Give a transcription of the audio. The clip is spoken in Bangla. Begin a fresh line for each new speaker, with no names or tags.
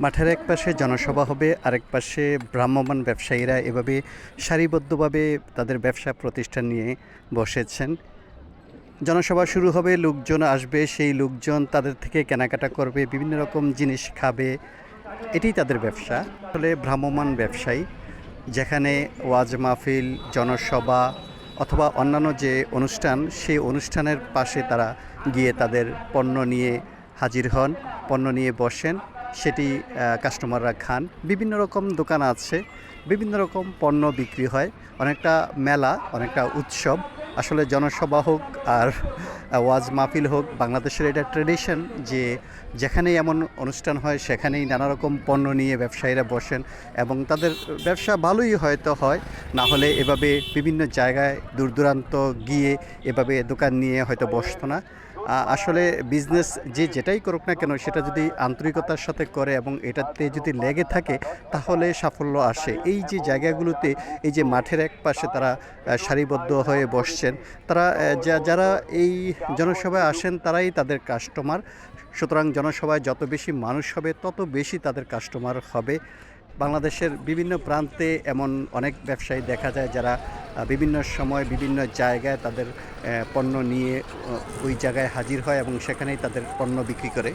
মাঠের এক পাশে জনসভা হবে, আরেক পাশে ভ্রাম্যমান ব্যবসায়ীরা এভাবে সারিবদ্ধভাবে তাদের ব্যবসা প্রতিষ্ঠান নিয়ে বসেছেন। জনসভা শুরু হবে, লোকজন আসবে, সেই লোকজন তাদের থেকে কেনাকাটা করবে, বিভিন্ন রকম জিনিস খাবে। এটাই তাদের ব্যবসা। আসলে ভ্রাম্যমান ব্যবসায়ী, যেখানে ওয়াজ মাহফিল, জনসভা অথবা অন্যান্য যে অনুষ্ঠান, সেই অনুষ্ঠানের পাশে তারা গিয়ে তাদের পণ্য নিয়ে হাজির হন, পণ্য নিয়ে বসেন। সেটি কাস্টমাররা খান। বিভিন্ন রকম দোকান আছে। বিভিন্ন রকম পণ্য বিক্রি হয়। অনেকটা মেলা, অনেকটা উৎসব। আসলে জনসভা হোক আর ওয়াজ মাহফিল হোক, বাংলাদেশের এটা ট্রেডিশন যে যেখানেই এমন অনুষ্ঠান হয়, সেখানেই নানা রকম পণ্য নিয়ে ব্যবসায়ীরা বসেন এবং তাদের ব্যবসা ভালোই হয়তো হয়। না হলে এভাবে বিভিন্ন জায়গায় দূর দূরান্ত গিয়ে এভাবে দোকান নিয়ে হয়তো বসতো না। আসলে বিজনেস যে যেটাই করুক না কেন, সেটা যদি আন্তরিকতার সাথে করে এবং এটাতে যদি লেগে থাকে, তাহলে সাফল্য আসে। এই যে জায়গাগুলোতে, এই যে মাঠের এক পাশে তারা সারিবদ্ধ হয়ে বসছেন, তারা যারা এই জনসভায় আসেন, তারাই তাদের কাস্টমার সুতরাং জনসভায় যত বেশি মানুষ হবে, তত বেশি তাদের কাস্টমার হবে। বাংলাদেশের বিভিন্ন প্রান্তে এমন অনেক ব্যবসায়ী দেখা যায় যারা বিভিন্ন সময় বিভিন্ন জায়গায় তাদের পণ্য নিয়ে ওই জায়গায় হাজির হয় এবং সেখানেই তাদের পণ্য বিক্রি করে।